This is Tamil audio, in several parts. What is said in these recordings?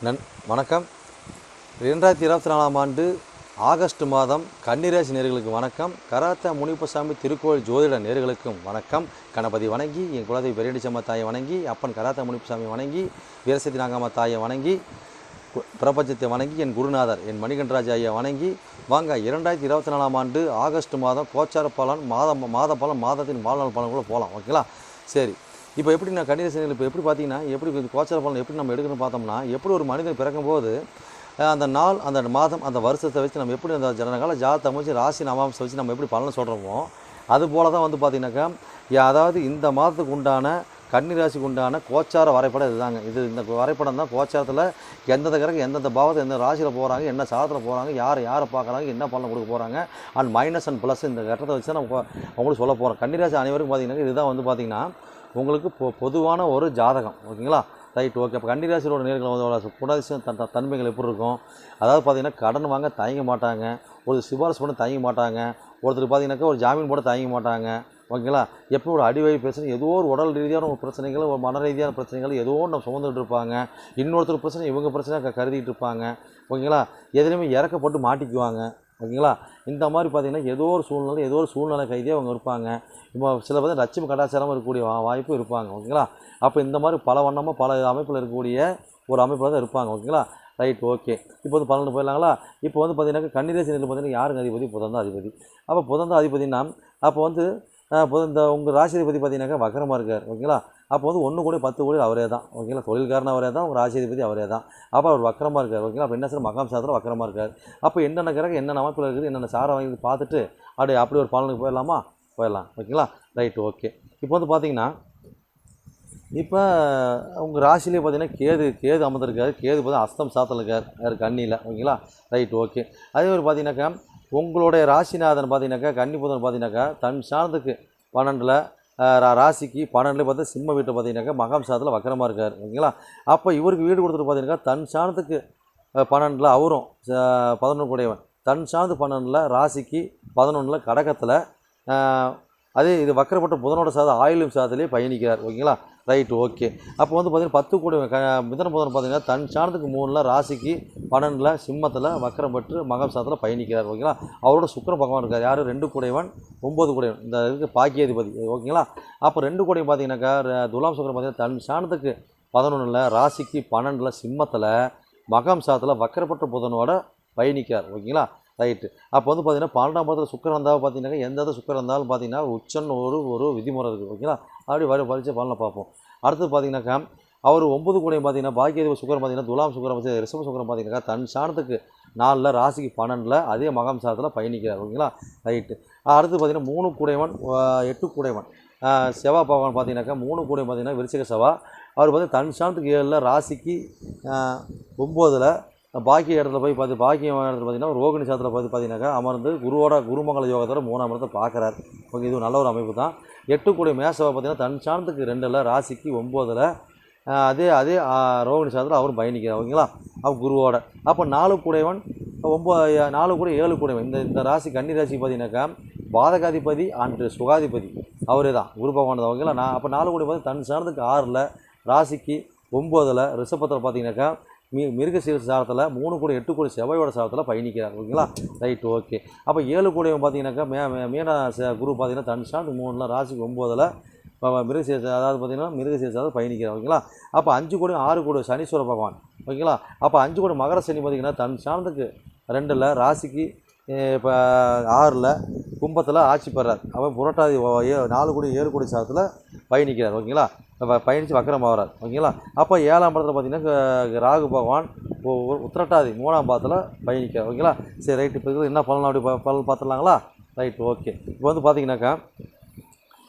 நன் வணக்கம். இரண்டாயிரத்தி இருபத்தி நாலாம் ஆண்டு ஆகஸ்ட் மாதம் கன்னிராசி நேர்களுக்கு வணக்கம். கராத்தா முனிப்பசாமி திருக்கோவில் ஜோதிட நேர்களுக்கும் வணக்கம். கணபதி வணங்கி என் குலதெய்வ பெரியடிச்சம்மா தாயை வணங்கி அப்பன் கராத்தா முனிப்பசாமி வணங்கி வீரசக்தி நாகம்மா தாயை வணங்கி கு- பிரபஞ்சத்தை வணங்கி என் குருநாதர் என் மணிகண்டராஜ் ஐயா வணங்கி வாங்க இரண்டாயிரத்தி இருபத்தி நாலாம் ஆண்டு ஆகஸ்ட் மாதம் கோச்சார பலன் மாதம் மாத பலன் மாதத்தின் வாழ்நாள் பலன் கூட போகலாம் ஓகேங்களா? சரி. இப்போ எப்படி நான் கன்னிரசனிகள் இப்போ எப்படி பார்த்தீங்கன்னா எப்படி கோச்சார பலன் எப்படி நம்ம எடுக்கணும்னு பார்த்தோம்னா எப்படி ஒரு மனிதன் பிறக்கும்போது அந்த நாள் அந்த மாதம் அந்த வருஷத்தை வச்சு நம்ம எப்படி அந்த ஜனகால ஜாதத்தை அமைச்சு ராசி நவாம்சம் வச்சு நம்ம எப்படி பலனை சொல்கிறோமோ அது போல தான் வந்து பார்த்தீங்கன்னாக்கா அதாவது இந்த மாதத்துக்கு உண்டான கன்னி ராசிக்கு உண்டான கோச்சார வரைபடம் இதுதாங்க. இது இந்த வரைபடம் தான் கோச்சாரத்தில் எந்தெந்த கிரகம் எந்தெந்த பாவத்தை எந்த ராசியில் போகிறாங்க என்ன சாதத்தில் போகிறாங்க யார் யாரை பார்க்குறாங்க என்ன பலன் கொடுக்க போகிறாங்க அண்ட் மைனஸ் அண்ட் ப்ளஸ் இந்த கட்டத்தை வச்சு தான் நம்ம அவங்களுக்கு சொல்ல போகிறோம் கன்னிராசி அனைவருக்கும் பார்த்தீங்கன்னா இதுதான் வந்து பார்த்தீங்கன்னா உங்களுக்கு பொ பொதுவான ஒரு ஜாதகம் ஓகேங்களா? ரைட் ஓகே அப்போ கன்னிராசியோட நேர்களை வந்து குணாதிசயம் தன் தன்மைகள் எப்படி இருக்கும்? அதாவது பார்த்தீங்கன்னா கடன் வாங்க தயங்க மாட்டாங்க. ஒரு சிபாரிசு பண்ண தயங்க மாட்டாங்க. ஒருத்தர் பார்த்தீங்கன்னாக்கா ஒரு ஜாமீன் போட தயங்க மாட்டாங்க. ஓகேங்களா? எப்போ ஒரு அடிவழி பிரச்சனை ஏதோ ஒரு உடல் ரீதியான ஒரு பிரச்சனைகள் ஒரு மன ரீதியான பிரச்சனைகள் ஏதோ ஒன்று நம்ம சுமந்துட்டு இருப்பாங்க. இன்னொருத்தர் பிரச்சனை இவங்க பிரச்சனை கருதிட்டு இருப்பாங்க. ஓகேங்களா? எதுலேயுமே இறக்கப்பட்டு மாட்டிக்குவாங்க. ஓகேங்களா? இந்த மாதிரி பார்த்தீங்கன்னா ஏதோ ஒரு சூழ்நிலை ஏதோ ஒரு சூழ்நிலை கைதியாக அவங்க இருப்பாங்க. இப்போ சில பேர் லட்சுமி கடாச்சாரமாக இருக்கக்கூடிய வாய்ப்பு இருப்பாங்க. ஓகேங்களா? அப்போ இந்த மாதிரி பல வண்ணமாக பல அமைப்பில் இருக்கக்கூடிய ஒரு அமைப்பில் தான் இருப்பாங்க. ஓகேங்களா? Right okay. இப்போ வந்து பன்னெண்டு போயிடலாங்களா? இப்போ வந்து பார்த்தீங்கன்னா கன்னிராசி நிலையில் பார்த்தீங்கன்னா யாருங்க அதிபதி? புதன் தான் அதிபதி. அப்போ புதன் தான் அதிபதினா அப்போ வந்து புதன் இந்த உங்கள் ராசி அதிபதி பார்த்தீங்கன்னாக்கா வக்கரமாக இருக்கார். ஓகேங்களா? அப்போ வந்து ஒன்று கூட பத்து கோடி அவரே தான் ஓகேங்களா தொழில்காரன் அவரே தான் ஒரு ராசி அவரே தான் அப்போ அவர் வக்கரமாக இருக்கார். ஓகேங்களா அப்போ என்ன சார்? மகாம் சாதத்தில் வக்கரமாக இருக்கார். அப்போ என்னென்ன கிரகம் என்னென்ன அமைப்பில் இருக்குது? என்னென்ன சாரம் வாங்கி பார்த்துட்டு அப்படி அப்படி ஒரு பலனுக்கு போயிடலாமா? போயிடலாம். ஓகேங்களா ரைட் ஓகே இப்போ வந்து பார்த்தீங்கன்னா இப்போ உங்கள் ராசிலேயே பார்த்தீங்கன்னா கேது கேது அமர்ந்திருக்காரு. கேது பார்த்தா அஸ்தம் சாத்தில் இருக்கார். யார் கண்ணியில். ஓகேங்களா ரைட் ஓகே அதே மாதிரி பார்த்தீங்கன்னாக்கா உங்களுடைய ராசிநாதன் பார்த்தீங்கன்னாக்கா கன்னிபுதன் பார்த்தீங்கன்னாக்கா தன் சாணத்துக்கு பன்னெண்டில் ராசிக்கு பன்னெண்டுல பார்த்தா சிம்ம வீட்டை பார்த்தீங்கன்னாக்கா மகம் சாதத்தில் வக்கரமாக இருக்கார் ஓகேங்களா? அப்போ இவருக்கு வீடு கொடுத்துட்டு பார்த்தீங்கன்னாக்கா தன் சாணத்துக்கு பன்னெண்டில் அவரும் பதினொன்று கூடையவன் தன் சார்ந்து பன்னெண்டில் ராசிக்கு பதினொன்றில் கடகத்தில் அதே இது வக்கரப்பட்ட புதனோட சாதம் ஆயிலும் சாதத்திலே பயணிக்கிறார் ஓகேங்களா? Right okay. அப்போ வந்து பார்த்தீங்கன்னா பத்து கோடி க மிதன புதன் பார்த்தீங்கன்னா தன் சாணத்துக்கு மூணில் ராசிக்கு பன்னெண்டில் சிம்மத்தில் வக்கரம் பெற்று மகம் சாதத்தில் பயணிக்கிறார் ஓகேங்களா? அவரோட சுக்கிர பகவான் இருக்கார். யார்? ரெண்டு கூடையவன் ஒம்பது கூடையவன். இந்த இதுக்கு பாக்கியாதிபதி ஓகேங்களா? அப்போ ரெண்டு கூடையும் பார்த்தீங்கன்னாக்கா துலாம் சுக்கரம் பார்த்தீங்கன்னா தன் சாணத்துக்கு பதினொன்றில் ராசிக்கு பன்னெண்டில் சிம்மத்தில் மகம் சாதத்தில் வக்கரப்பட்ட புதனோட பயணிக்கிறார் ஓகேங்களா? ரைட்டு. அப்போ வந்து பார்த்தீங்கன்னா பன்னெண்டாம் பாதத்தில் சுக்கரம் இருந்தால் பார்த்தீங்கன்னா எந்த இடத்துல சுக்கரம் இருந்தாலும் பார்த்தீங்கன்னா உச்சன் ஒரு ஒரு விதிமுறை இருக்குது ஓகேங்களா? அப்படி வரி பரிச்சை பலனை பார்ப்போம். அடுத்து பார்த்தீங்கன்னாக்கா அவர் ஒன்பது கூடையும் பார்த்தீங்கன்னா பாக்கியதேவ சுக்கரம் பார்த்தீங்கன்னா துலாம் சுக்கரம் பார்த்து ரிஷப சுக்கரம் பார்த்தீங்கன்னா தன் சாணத்துக்கு நாலில் ராசிக்கு பன்னெண்டில் அதே மகம் சாதத்தில் பயணிக்கிறார். ஓகேங்களா? ரைட்டு. அடுத்து பார்த்தீங்கன்னா மூணு கூடைவன் எட்டு கூடைவன் ஆஹ் செவ்வாய் பகவான் பார்த்தீங்கன்னாக்கா மூணு கூடையும் பார்த்தீங்கன்னா விருச்சிக செவா அவர் வந்து தன் சாணத்துக்கு ஏழில் ராசிக்கு ஒம்போதில் பாக்கிய இடத்துல போய் பார்த்து பாக்கிய இடத்துல பார்த்தீங்கன்னா ரோகிணி சாத்திர பார்த்து பார்த்தீங்கன்னாக்கா அமர்ந்து குருவோட குருமங்கல யோகத்தோட மூணாம் இடத்தை பார்க்குறாரு. ஓகே இது நல்ல ஒரு அமைப்பு தான். எட்டு கூடிய மேசவை பார்த்தீங்கன்னா தன் சாணத்துக்கு ரெண்டில் ராசிக்கு ஒம்போதில் அதே அதே ரோகிணி சாத்திரம் அவரும் பயணிக்கிறார். ஓகேங்களா? அவர் குருவோட. அப்போ நாலு கூடையவன் ஒம்பது நாலு கூட ஏழு கூடையவன் இந்த இந்த ராசி கன்னி ராசி பார்த்தீங்கன்னாக்கா பாதகாதிபதி அன்று சுகாதிபதி. அவரே தான். குரு பகவான் தான். ஓகேங்களா? நான் அப்போ நாலு கூடை பார்த்து தன் சாணத்துக்கு ஆறில் ராசிக்கு ஒம்போதில் ரிஷபத்தில் பார்த்தீங்கன்னாக்கா மி மிருகசீர சாரத்தில் மூணு கோடி எட்டு கோடி செவ்வாயோட சாரத்தில் பயணிக்கிறார் ஓகேங்களா? Right okay. அப்போ ஏழு கோடி பார்த்தீங்கன்னாக்கா மே மே- மீன ச- குரு பார்த்தீங்கன்னா தன் சாந்து மூணில் ராசிக்கு ஒம்போதில் மிருகசீர அதாவது பார்த்தீங்கன்னா மிருகசீர சாரத்தில் பயணிக்கிறார் ஓகேங்களா? அப்போ அஞ்சு கோடி ஆறு கோடி சனீஸ்வர பகவான் ஓகேங்களா? அப்போ அஞ்சு கோடி மகர சனி பார்த்தீங்கன்னா தன் சாணத்துக்கு ரெண்டில் ராசிக்கு இப்போ ஆறில் கும்பத்தில் ஆட்சி பெறார். அவன் புரட்டாதி ஏ- நாலு கோடி ஏழு கோடி சாதத்தில் பயணிக்கிறார். ஓகேங்களா? வ- பயணித்து வக்கரம் ஆகிறார் ஓகேங்களா? அப்போ ஏழாம் படத்தில் பார்த்தீங்கன்னா ராகு பகவான் உத்திரட்டாதி மூணாம் பாதத்தில் பயணிக்கிறார். ஓகேங்களா? சரி ரைட்டு இப்போ என்ன பலன்? அப்படி பலன் பார்த்துடலாங்களா ரைட் ஓகே இப்போ வந்து பார்த்தீங்கன்னாக்கா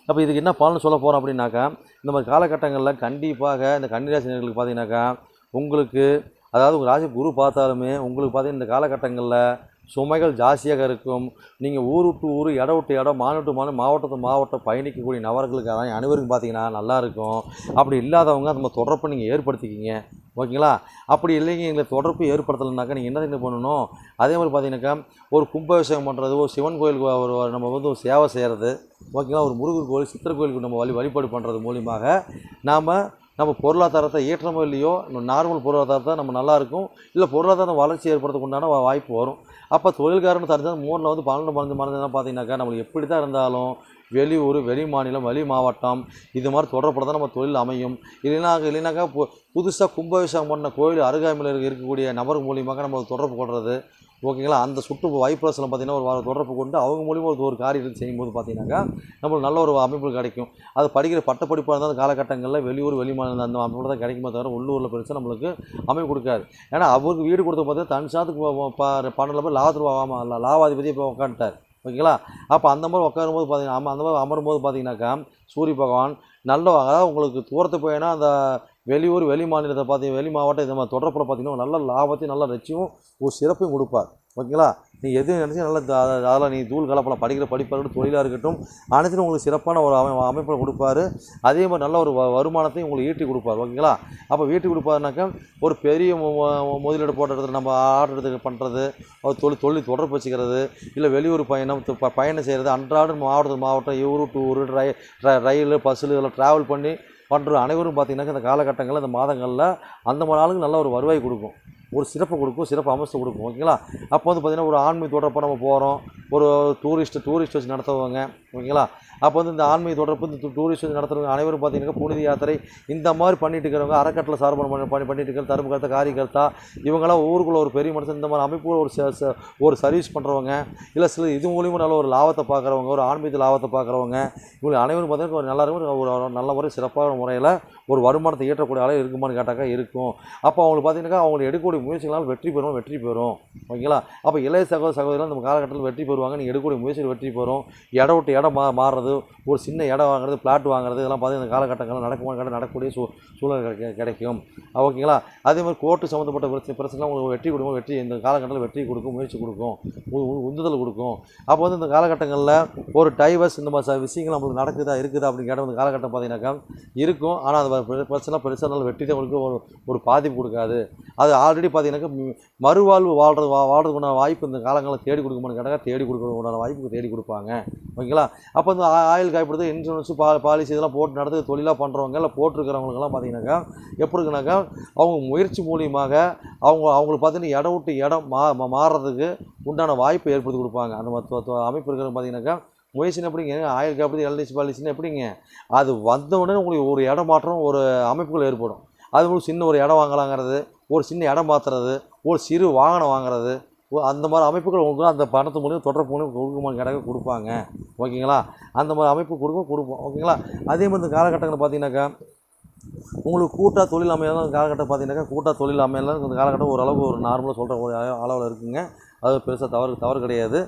அப்போ இதுக்கு என்ன பலன் சொல்ல போகிறோம் அப்படின்னாக்கா இந்த மாதிரி காலகட்டங்களில் கண்டிப்பாக இந்த கன்னிராசினர்களுக்கு பார்த்தீங்கன்னாக்கா உங்களுக்கு அதாவது உங்கள் ராசி குரு பார்த்தாலுமே உங்களுக்கு பார்த்தீங்கன்னா இந்த காலகட்டங்களில் சுமைகள் ஜாஸ்தியாக இருக்கும். நீங்கள் ஊர் விட்டு ஊர் இடம் விட்டு இடம் மாநிலம் மாநில மாநிலம் மாவட்டத்து மாவட்டம் பயணிக்கக்கூடிய நபர்களுக்கு அதான் அனைவருக்கும் பார்த்தீங்கன்னா நல்லாயிருக்கும் அப்படி இல்லாதவங்க நம்ம தொடர்பை நீங்கள் ஏற்படுத்திக்கிங்க. ஓகேங்களா? அப்படி இல்லைங்க எங்களை தொடர்பு ஏற்படுத்தலைனாக்கா நீங்கள் என்ன பண்ணணும்? அதே மாதிரி பார்த்தீங்கன்னாக்கா ஒரு கும்பாபிஷேகம் பண்ணுறது ஒரு சிவன் கோயிலுக்கு ஒரு நம்ம வந்து ஒரு சேவை செய்கிறது ஓகேங்களா? ஒரு முருகர் கோயில் சித்திர கோயிலுக்கு நம்ம வழி வழிபாடு பண்ணுறது மூலியமாக நாம் நம்ம பொருளாதாரத்தை ஏற்றமோ இல்லையோ நார்மல் பொருளாதாரத்தை நம்ம நல்லாயிருக்கும் இல்லை பொருளாதார வளர்ச்சி ஏற்படுறதுக்கு உண்டான வாய்ப்பு வரும். அப்போ தொழில்காரன் தெரிஞ்சால் மூணில் வந்து பன்னெண்டு மருந்து மருந்து பார்த்தீங்கன்னாக்கா நம்மளுக்கு எப்படி தான் இருந்தாலும் வெளியூர் வெளி மாநிலம் வெளி மாவட்டம் இது மாதிரி தொடர்பட தான் நம்ம தொழில் அமையும். இல்லைனா இல்லைனாக்கா பு புதுசாக கும்பாபிஷேகம் பண்ண கோயில் அருகாமையில் இருக்கக்கூடிய நபர் மூலியமாக நம்ம தொடர்பு கொள்வது ஓகேங்களா? அந்த சுற்று வைப்ரஸில் பார்த்தீங்கன்னா ஒரு வா- தொடர்பு கொண்டு அவங்க மூலியமாக ஒரு ஒரு காரியத்தை செய்யும்போது பார்த்தீங்கன்னாக்கா நம்மளுக்கு நல்ல ஒரு அமைப்பு கிடைக்கும். அது படிக்கிற பட்டப்படிப்பாக இருந்தால் அந்த காலகட்டங்களில் வெளியூர் வெளி மாநிலம் அந்த அமைப்பு தான் கிடைக்குமே தவிர உள்ளூரில் பெருசாக நம்மளுக்கு அமைப்பு கொடுக்காது. ஏன்னா அவருக்கு வீடு கொடுத்த பார்த்தா தன் சாத்துக்கு பன்னெண்டு பேர் லாபத்தில் லாபாதிபதி இப்போ உட்காந்துட்டார் ஓகேங்களா? அப்போ அந்த மாதிரி உட்காரும்போது பார்த்தீங்கன்னா அந்த மாதிரி அமரும்போது பார்த்தீங்கன்னாக்கா சூரிய பகவான் நல்ல அதாவது உங்களுக்கு தூரத்து போயினா அந்த வெளியூர் வெளி மாநிலத்தை பார்த்தீங்க வெளி மாவட்டம் இந்த மாதிரி தொடர்பில் பார்த்தீங்கன்னா நல்ல லாபத்தையும் நல்ல ரட்சியும் ஒரு சிறப்பையும் கொடுப்பார். ஓகேங்களா? நீ எது நினச்சி நல்ல அதில் நீ தூள் கலப்பலாம் படிக்கிற படிப்பாக தொழிலாக இருக்கட்டும் அனைத்தும் உங்களுக்கு சிறப்பான ஒரு அமை அமைப்பை கொடுப்பாரு. அதே மாதிரி நல்ல ஒரு வருமானத்தையும் உங்களுக்கு ஈட்டி கொடுப்பார். ஓகேங்களா? அப்போ ஈட்டி கொடுப்பாருனாக்கா ஒரு பெரிய முதலீடு போட்ட இடத்துல நம்ம ஆர்டர் எடுத்து பண்ணுறது ஒரு தொழில் தொழில் தொடர்பு வச்சுக்கிறது இல்லை வெளியூர் பயணம் ப- பயணம் செய்கிறது அன்றாட மாவட்டத்து மாவட்டம் ஊரு டு ர- ரயில் பஸ்ஸில் இதெல்லாம் ட்ராவல் பண்ணி பண்ணுற அனைவரும் பார்த்திங்கனாக்கா இந்த காலகட்டங்களில் இந்த மாதங்களில் அந்த மாதிரி ஆளுங்க நல்ல ஒரு வருவாய் கொடுக்கும். ஒரு சிறப்பு கொடுக்கும் சிறப்பு அம்சத்தை கொடுக்கும் ஓகேங்களா? அப்போ வந்து பார்த்திங்கன்னா ஒரு ஆன்மீக தொடர்பாக நம்ம போகிறோம் ஒரு டூரிஸ்ட்டு டூரிஸ்ட் வச்சு நடத்துவாங்க ஓகேங்களா? அப்போ வந்து இந்த ஆன்மீக தொடர்பு இந்த டூரிஸ்ட் வச்சு நடத்துறவங்க அனைவரும் பார்த்தீங்கன்னா புனித யாத்திரை இந்த மாதிரி பண்ணிட்டு இருக்கிறவங்க அறக்கட்டளை சார்பு பண்ணி பண்ணி பண்ணிட்டு இருக்கிற தரும கருத்தா காரியகர்த்தா இவங்களாம் ஊருக்குள்ள ஒரு பெரிய மனுஷன் இந்த மாதிரி அமைப்பு ஒரு ச- ஒரு சர்வீஸ் பண்ணுறவங்க இல்லை சில இது மூலியமாக நல்ல ஒரு லாபத்தை பார்க்குறவங்க ஒரு ஆன்மீக லாபத்தை பார்க்குறவங்க இவங்க அனைவரும் பார்த்தீங்கன்னா ஒரு நல்ல ஒரு ஒரு நல்ல முறை சிறப்பான முறையில் ஒரு வருமானத்தை ஈட்டக்கூடிய அளவு இருக்குமான்னு கேட்டாக்கா இருக்கும். அப்போ அவங்களுக்கு பார்த்தீங்கன்னா அவங்களை எடுக்கக்கூடிய முயற்சிகளால் வெற்றி பெறும் வெற்றி பெறும். ஓகேங்களா? அப்போ இளைய சகோதர சகோதரிகள் நம்ம காலகட்டத்தில் வெற்றி பெறுவாங்க. நீங்கள் எடுக்கக்கூடிய முயற்சிகள் வெற்றி பெறும். இடம் விட்டு இடம் மா மாறுறது ஒரு சின்ன இடம் வாங்குறது பிளாட் வாங்குறது இதெல்லாம் பார்த்தீங்கன்னா இந்த காலகட்டங்களில் நடக்குமா கேட்டால் நடக்கக்கூடிய சூ சூழ்நிலை கிடைக்கும். ஓகேங்களா? அதே மாதிரி கோர்ட்டு சம்மந்தப்பட்ட பிரச்சனை பிரச்சனை உங்களுக்கு வெற்றி கொடுக்கும் வெற்றி இந்த காலகட்டத்தில் வெற்றி கொடுக்கும் முயற்சி கொடுக்கும் உ- உந்துதல் கொடுக்கும். அப்போ வந்து இந்த காலகட்டங்களில் ஒரு டைவர்ஸ் இந்த மாதிரி விஷயங்கள் நம்மளுக்கு நடக்குதா இருக்குதா அப்படின்னு கேட்டால் இந்த காலகட்டம் பார்த்தீங்கன்னாக்கா இருக்கும். ஆனால் அது பிரச்சனை பிரச்சனை பெருசாக நல்ல வெற்றி தான் உங்களுக்கு ஒரு ஒரு பாதிப்பு கொடுக்காது. அது ஆல்ரெடி பார்த்தீங்கன்னாக்கா மறுவாழ்வு வாழ்றது வா வாழ்றதுக்குண்டான வாய்ப்பு இந்த காலங்களில் தேடி கொடுக்குமான்னு கேட்டால் தேடி கொடுக்கறதுக்குண்டான வாய்ப்பு தேடி கொடுப்பாங்க. ஓகேங்களா? அப்போ இந்த ஆ- ஆயில் காய்ப்படுறது இன்சூரன்ஸு பா பாலிசி இதெல்லாம் போட்டு நடத்து தொழிலாக பண்ணுறவங்க இல்லை போட்டிருக்கிறவங்களுக்கெல்லாம் பார்த்தீங்கன்னாக்கா எப்படி இருக்குனாக்கா அவங்க முயற்சி மூலியமாக அவங்க அவங்களுக்கு பார்த்தீங்கன்னா இடம் விட்டு இடம் மா மாறுறதுக்கு உண்டான வாய்ப்பை ஏற்படுத்தி கொடுப்பாங்க. அந்த அமைப்பு இருக்கிறவங்க பார்த்தீங்கன்னாக்கா முயற்சின்னு எப்படிங்க ஆயில் காப்பீடு எல்ஐசி பாலிசின்னு எப்படிங்க அது வந்த உடனே உங்களுக்கு ஒரு இடம் மாற்றம் ஒரு அமைப்புகள் ஏற்படும். அது உங்களுக்கு சின்ன ஒரு இடம் வாங்கலாங்கிறது ஒரு சின்ன இடம் மாற்றுறது ஒரு சிறு வாகனம் வாங்குறது அந்த மாதிரி அமைப்புகள் உங்களுக்கு அந்த பணத்து மூலியம் தொடர்பு மூலியம் கொடுக்குமா கிடக்க கொடுப்பாங்க. ஓகேங்களா? அந்த மாதிரி அமைப்பு கொடுக்கும் கொடுப்போம். ஓகேங்களா? அதே மாதிரி இந்த காலகட்டங்களில் பார்த்தீங்கன்னாக்கா உங்களுக்கு கூட்டாக தொழில் அமையலாம். காலகட்டம் பார்த்தீங்கன்னாக்கா கூட்டாக தொழில் அமையலாம். இந்த காலகட்டம் ஓரளவுக்கு ஒரு நார்மலாக சொல்கிற ஒரு அளவில் இருக்குங்க. அது பெருசாக தவறு தவறு கிடையாது.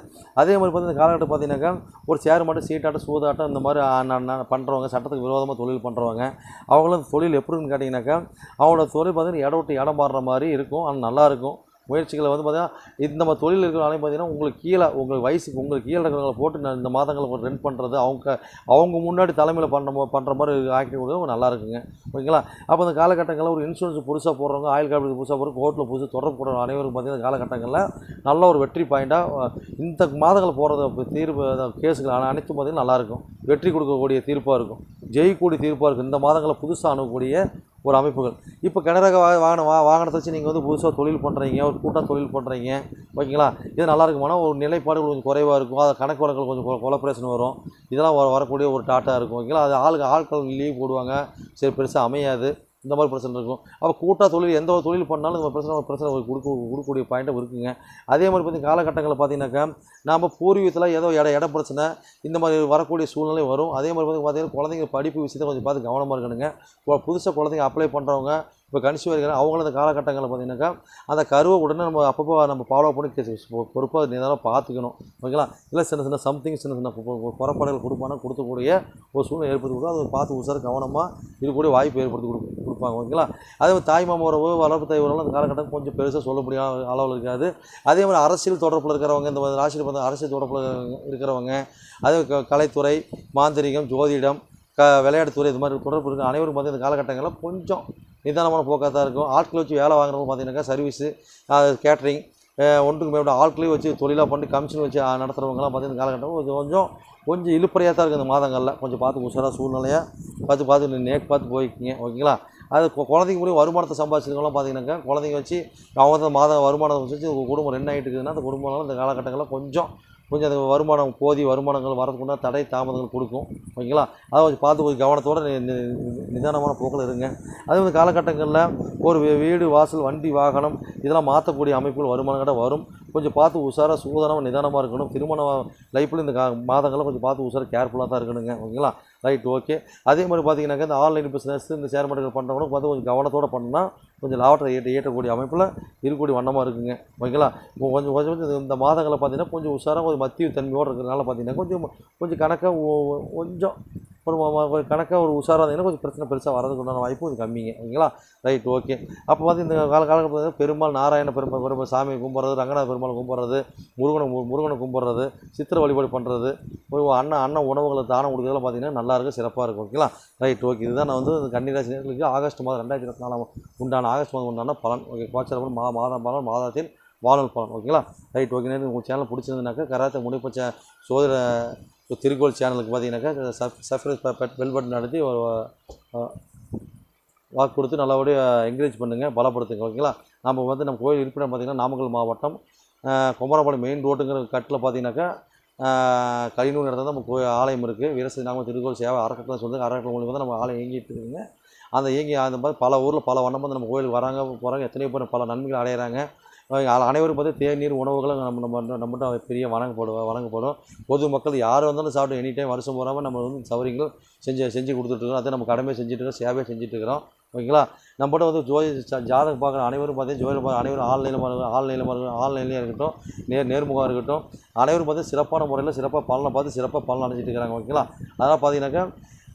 அதே மாதிரி பார்த்தீங்கன்னா இந்த காலகட்டம் பார்த்தீங்கன்னாக்கா ஒரு சேர் மாட்டம் சீட்டாட்டம் சூதாட்டம் இந்த மாதிரி பண்ணுறவங்க சட்டத்துக்கு விரோதமாக தொழில் பண்ணுறவங்க அவங்களும் தொழில் எப்படின்னு கேட்டிங்கனாக்கா அவங்களோட தொழில் பார்த்தீங்கன்னா இடம் விட்டு இடம் மாறுற மாதிரி இருக்கும். ஆனால் நல்லாயிருக்கும் முயற்சிகளை வந்து பார்த்தீங்கன்னா இந்த மாதிரி தொழில் இருக்கிறனாலையும் பார்த்தீங்கன்னா உங்களுக்கு கீழே உங்களுக்கு வயசுக்கு உங்களுக்கு கீழே இருக்கிறவங்களை போட்டு நான் இந்த மாதங்களை ரெண்ட் பண்ணுறது அவங்க அவங்க முன்னாடி தலைமையில் பண்ண பண்ணுற மாதிரி ஆக்டிவ் கொடுக்குறது நல்லா இருக்குங்க. ஓகேங்களா? அப்போ அந்த காலகட்டங்களில் ஒரு இன்சூரன்ஸ் புதுசாக போடுறவங்க ஆயில் காப்பீடு புதுசாக போடுற கோர்ட்டில் புதுசாக தொடர்பு போடுற அனைவரும் பார்த்தீங்கன்னா காலகட்டங்களில் நல்ல ஒரு வெற்றி பாயிண்ட்டாக இந்த மாதங்கள் போடுறது தீர்ப்பு கேஸுகள் ஆனால் அனைத்தும் பார்த்தீங்கன்னா நல்லாயிருக்கும் வெற்றி கொடுக்கக்கூடிய தீர்ப்பாக இருக்கும். ஜெயிக்கக்கூடிய தீர்ப்பாக இருக்கும். இந்த மாதங்களில் புதுசாக அணுகக்கூடிய ஒரு அமைப்புகள். இப்போ கனரக வாகன வாகனம் வா வாகனத்தை வச்சு நீங்கள் வந்து புதுசாக தொழில் பண்ணுறீங்க ஒரு கூட்டாக தொழில் பண்ணுறீங்க ஓகேங்களா? இது நல்லா இருக்குமானா ஒரு நிலைப்பாடுகள் கொஞ்சம் குறைவாக இருக்கும். அதை கணக்கு வழக்கில் கொஞ்சம் கொ- கொலப்ரேஷன் வரும். இதெல்லாம் வரக்கூடிய ஒரு டாட்டா இருக்கும் ஓகேங்களா? அது ஆளுக்கு ஆட்கள் லீவ் போடுவாங்க. சரி பெருசாக அமையாது. இந்த மாதிரி பிரச்சனை இருக்கும். அப்போ கூட்டா தொழில் எந்த ஒரு தொழில் பண்ணாலும் இந்த மாதிரி பிரச்சனை ஒரு பிரச்சனை கொடுக்க கொடுக்கக்கூடிய பாயிண்ட்டும் இருக்குங்க. அதே மாதிரி பார்த்திங்கன்னா காலகட்டங்களில் பார்த்தீங்கன்னாக்கா நாம் பூர்வீகத்தில் ஏதோ இட இட பிரச்சனை இந்த மாதிரி வரக்கூடிய சூழ்நிலை வரும். அதே மாதிரி வந்து பார்த்திங்கன்னா குழந்தைங்க படிப்பு விஷயத்தை கொஞ்சம் பார்த்து கவனமாக இருக்கணுங்க. புதுசாக குழந்தைங்க அப்ளை பண்ணுறவங்க இப்போ கன்சியூவ் இருக்கிற அவங்களும் இந்த காலகட்டங்களில் பார்த்தீங்கன்னாக்கா அந்த கருவை உடனே நம்ம அப்பப்போ நம்ம ஃபாலோ பண்ணி பொறுப்பாக நிதானம் பார்த்துக்கணும். ஓகேங்களா? இல்லை சின்ன சின்ன சம்திங் சின்ன சின்ன புறப்பாடுகள் கொடுப்பானா கொடுக்கக்கூடிய ஒரு சூழ்நிலை ஏற்படுத்தி கொடுக்கும் அதை பார்த்து உசார கவனமாக இருக்கக்கூடிய வாய்ப்பு ஏற்படுத்தி கொடுக்கும் கொடுப்பாங்க. ஓகேங்களா? அதே மாதிரி தாய் மாமா உறவு வளர்ப்பு தாய் உறவு அந்த காலகட்டம் கொஞ்சம் பெருசாக சொல்ல முடியாத அளவில் இருக்காது. அதே மாதிரி அரசியல் தொடர்பில் இருக்கிறவங்க இந்த ராசியில் பார்த்து அரசியல் தொடர்பில் இருக்கிறவங்க அதே க- கலைத்துறை மாந்திரிகம் ஜோதிடம் க விளையாட்டுத்துறை இது மாதிரி தொடர்பு இருக்குது அனைவரும் பார்த்து இந்த காலகட்டங்களில் கொஞ்சம் நிதானமான போக்காக தான் இருக்கும். ஆட்களை வச்சு வேலை வாங்குறவங்க பார்த்தீங்கன்னாக்கா சர்வீஸு கேட்ரிங் ஒன்றுக்கு மேற்பட்ட ஆட்களையும் வச்சு தொழிலாக பண்ணி கமிஷன் வச்சு நடத்துகிறவங்கலாம் பார்த்து பார்த்தீங்கன்னா இந்த காலகட்டம் கொஞ்சம் கொஞ்சம் கொஞ்சம் இழுப்பறையாக தான் இருக்குது இந்த மாதங்களில். கொஞ்சம் பார்த்து உஷாராக சூழ்நிலையாக பார்த்து பார்த்து நேக் பார்த்து போய்க்கிங்க. ஓகேங்களா? அது குழந்தைங்க மூலியம் வருமானத்தை சம்பாதிச்சிருக்கலாம் பார்த்தீங்கன்னாக்கா குழந்தைங்க வச்சு அவங்க மாதம் மாத வருமானத்தை வச்சு குடும்பம் ரெண்டு ஆகிட்டு இருக்குதுன்னா அந்த குடும்பம்னால இந்த காலகட்டங்களில் கொஞ்சம் கொஞ்சம் அது வருமானம் போதிய வருமானங்கள் வரதுக்குண்டா தடை தாமதங்கள் கொடுக்கும். ஓகேங்களா? அதை கொஞ்சம் பார்த்து கொஞ்சம் கவனத்தோட நிதானமான போக்கில் இருங்க. அதே மாதிரி காலகட்டங்களில் ஒரு வீடு வாசல் வண்டி வாகனம் இதெல்லாம் மாற்றக்கூடிய அமைப்புகள் வருமானங்கள்ட்ட வரும். கொஞ்சம் பார்த்து உஷாராக சூதனமாக நிதானமாக இருக்கணும். திருமண லைஃப்பில் இந்த கா மாதங்களில் கொஞ்சம் பார்த்து உஷாராக கேர்ஃபுல்லாக தான் இருக்கணுங்க. ஓகேங்களா? ரைட் ஓகே அதே மாதிரி பார்த்தீங்கன்னாக்கா இந்த ஆன்லைன் பிஸ்னஸ் இந்த ஷேர் மார்க்கெட் பண்ணுறவங்க பார்த்து கொஞ்சம் கவனத்தோடு பண்ணால் கொஞ்சம் லாபத்தை ஏற்ற ஈட்டக்கூடிய அமைப்பில் இருக்கக்கூடிய வண்ணமாக இருக்குங்க. ஓகேங்களா? இப்போ கொஞ்சம் கொஞ்சம் கொஞ்சம் இந்த மாதங்களில் பார்த்தீங்கன்னா கொஞ்சம் உஷாராக கொஞ்சம் மத்திய தன்மையோடு இருக்கிறதுனால பார்த்தீங்கன்னா கொஞ்சம் கொஞ்சம் கணக்காக கொஞ்சம் ஒரு ஒரு கணக்காக ஒரு உஷாராக இருந்தீங்கன்னா கொஞ்சம் பிரச்சனை பெருசாக வரதுக்கு உண்டான வாய்ப்பு கொஞ்சம் கம்மிங்க. ஓகேங்களா? Right okay. அப்போ பார்த்து இந்த கால காலகட்டத்தில் பெருமாள் நாராயண பெருமாள் பெருமாள் சாமி கும்பிட்றது ரங்கநாத பெருமாள் கும்பிட்றது முருகனை மு- முருகனை கும்பிட்றது சித்திர வழிபாடு பண்ணுறது ஒரு அண்ணன் அண்ணன் உணவுகளை தானம் கொடுக்குறதுலாம் பார்த்தீங்கன்னா நல்லா இருக்கும் சிறப்பாக இருக்கும் ஓகேங்களா? Right okay. இதுதான் நான் வந்து இந்த கன்னிராசி நேர்களுக்கு ஆகஸ்ட் மாதம் ரெண்டாயிரத்தி இருபத்தி நாலாம் உண்டான ஆகஸ்ட் மாதம் உண்டான பலன். ஓகே கோச்சரப்பன் மா மாதம் பலன் மாதத்தில் வானல் பலன் ஓகேங்களா? Right okay. உங்கள் சேனல் பிடிச்சிருந்துனாக்கா கராத்த முனிப்ப சோதர இப்போ திருக்கோள் சேனலுக்கு பார்த்தீங்கன்னாக்கா சப் சப்ஸ்கிரைப் பெல் பட்டன் நடத்தி ஒரு, வாக்கு கொடுத்து நல்லபடியாக என்கரேஜ் பண்ணுங்கள் பலப்படுத்துங்க ஓகேங்களா நம்ம வந்து நம்ம கோயில் இருப்பிடம் பார்த்திங்கன்னா நாமக்கல் மாவட்டம் அஹ், குமரபாளையம் மெயின் ரோட்டுங்கிற கட்டில் பார்த்தீங்கன்னாக்கா கழிநூறு கலினூர் நம்ம கோயில் ஆலயம் இருக்குது வீரசதி நாம திருக்கோள் சேவை அறக்கட்டளை சொல்லுங்கள் அறக்கட்டளை மூலியமாக தான் நம்ம ஆலயம் இயங்கிட்டு இருக்குங்க. அந்த இயங்கி அந்த மாதிரி பல ஊரில் பல வண்ணம் வந்து நம்ம கோயிலுக்கு வராங்க போகிறாங்க எத்தனையோ பேர் பல நன்மைகள் அடையிறாங்க. அனைவரும் பார்த்து தேநீர் உணவுகளும் நம்ம நம்ம நம்மகிட்ட பெரிய வழங்கப்படும் வழங்கப்படும். பொது மக்கள் யார் வந்தாலும் சாப்பிட்டு எனி டைம் வருஷம் போகாமல் நம்ம வந்து சௌரியங்கள் செஞ்சு செஞ்சு கொடுத்துட்ருக்கோம் அதை நம்ம கடமையை செஞ்சுட்டு சேவையாக சேவையை செஞ்சுட்டு இருக்கிறோம் ஓகேங்களா? நம்மகிட்ட வந்து ஜோதி ஜாதகம் பார்க்குற அனைவரும் பார்த்தீங்கன்னா ஜோதிடம் பார்க்க அனைவரும் ஆன்லைனில் இருக்கட்டும் ஆன்லைனில் இருக்கட்டும் ஆன்லைன்லேயே இருக்கட்டும் நேர் நேர்முகம் இருக்கட்டும். அனைவரும் பார்த்து சிறப்பான முறையில் சிறப்பாக பலனை பார்த்து சிறப்பாக பலன் அடைஞ்சிட்டு இருக்கிறாங்க ஓகேங்களா? அதனால் பார்த்தீங்கன்னாக்கா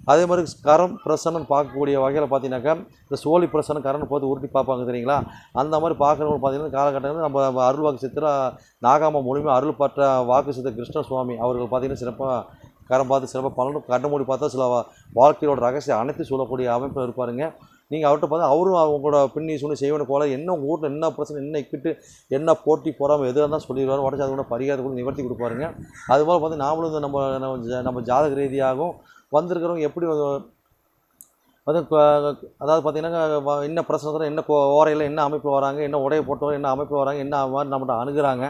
அதே மாதிரி கரம் பிரசனம் பார்க்கக்கூடிய வகையில் பார்த்தீங்கன்னாக்கா இந்த சோழி பிரசனம் கரண்ட் பார்த்து உருட்டி பார்ப்பாங்க தெரியுங்களா? அந்த மாதிரி பார்க்குறவங்க பார்த்தீங்கன்னா காலகட்டத்தில் நம்ம அருள் வாக்கு சித்திர நாகாம மூலியமாக அருள் பற்ற வாக்கு சித்த கிருஷ்ண சுவாமி அவர்கள் பார்த்தீங்கன்னா சிறப்பாக கரம் பார்த்து சிறப்பாக பலனும் கண்ண மூடி பார்த்தா சில வா- வாழ்க்கையோட ரகசியம் அனைத்து சொல்லக்கூடிய அமைப்பில் இருப்பாருங்க. நீங்கள் அவர்கிட்ட பார்த்தா அவரும் அவங்களோட பின்னி சொல்லி செய்வன போல. என்ன உங்கள் வீட்டில் என்ன பிரச்சனை என்ன இக்கிட்டு என்ன போட்டி போகாமல் எதுவாக இருந்தால் சொல்லிடுவார். உடச்சி அது கூட பரிகாரத்தை கூட நிவர்த்தி கொடுப்பாருங்க. அதுபோல் பார்த்து நாமளும் இந்த நம்ம நம்ம ஜா- நம்ம ஜாதக ரீதியாகவும் வந்திருக்கிறவங்க எப்படி வந்து- அதாவது பார்த்தீங்கன்னா என்ன பிரச்சனை என்ன ஓரையில் என்ன அமைப்பில் வராங்க என்ன உடைய போட்டோம் என்ன அமைப்பில் வராங்க என்ன மாதிரி நம்மகிட்ட அணுகிறாங்க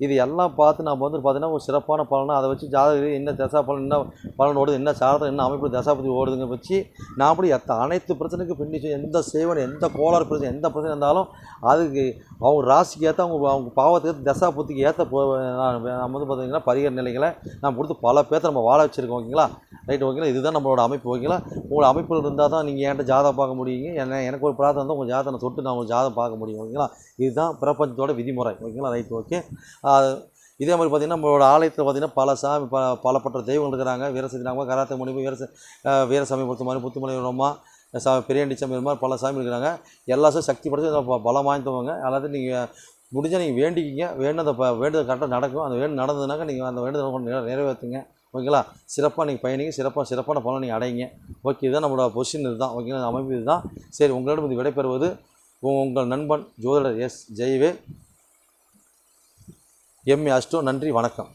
இது எல்லாம் பார்த்து நம்ம வந்து பார்த்தீங்கன்னா ஒரு சிறப்பான பலனை அதை வச்சு ஜாதக என்ன தசா பலன் என்ன பலன் ஓடுது என்ன சாதகம் என்ன அமைப்பில் தசாபதி ஓடுதுங்க வச்சு நான் அப்படி எத்த அனைத்து பிரச்சனைக்கும் பின்னிச்சு எந்த சேவன் எந்த கோளாறு பிரச்சனை எந்த பிரச்சனை இருந்தாலும் அதுக்கு அவங்க ராசிக்கு ஏற்ற அவங்க அவங்க பாவத்துக்கு ஏற்ற தசாபுத்திக்கு ஏற்ற நம்ம வந்து பார்த்தீங்கன்னா பரிகர் நிலைகளை நம்ம கொடுத்து பல பேர்த்த நம்ம வாழ வச்சுருக்கோம் ஓகேங்களா? ரைட் ஓகேங்களா? இதுதான் நம்மளோட அமைப்பு ஓகேங்களா? உங்களோட அமைப்பில் இருந்தால் தான் நீங்கள் என்கிட்ட ஜாதகம் பார்க்க முடியுங்க. என்ன எனக்கு ஒரு பிரார்த்தனை தான் உங்கள் ஜாதகம் தொட்டு நான் உங்கள் ஜாதகம் பார்க்க முடியும் ஓகேங்களா? இதுதான் பிரபஞ்சத்தோட விதிமுறை ஓகேங்களா? Right okay. இதே மாதிரி பார்த்தீங்கன்னா நம்மளோட ஆலயத்தில் பார்த்திங்கன்னா பல சாமி ப பலப்பட்ட தெய்வங்கள் இருக்கிறாங்க. வீரசதி நாம கராத்த முனிவு வீரச வீரசாமி பொறுத்த மாதிரி புத்துமலை ரோமா சா பெரியாண்டி சாமி இது மாதிரி பல சாமி இருக்கிறாங்க. எல்லா சாமி சக்தி படைச்சு பலம் வாய்ந்தவங்க. எல்லாத்தையும் நீங்கள் முடிஞ்சால் நீங்கள் வேண்டிக்கிங்க. வேண்டதை ப வேண்டுதல் கரெக்டாக நடக்கும். அந்த வேண்டு நடந்ததுனாக்கா நீங்கள் அந்த வேண்டுதலை கொண்டு நிறை- நிறைவேற்றுங்க ஓகேங்களா? சிறப்பாக நீங்கள் பயணிங்க. சிறப்பாக சிறப்பான பலனை நீங்கள் அடைங்க. ஓகே இதுதான் நம்மளோட பொசிஷன் இதுதான். ஓகேங்களா? அமைப்பு இதுதான். சரி உங்களிடம் இது விடைபெறுவது உ- உங்கள் நண்பன் ஜோதிடர் எஸ். ஜெய்வே எம்ஏ அஷ்டோ நன்றி வணக்கம்.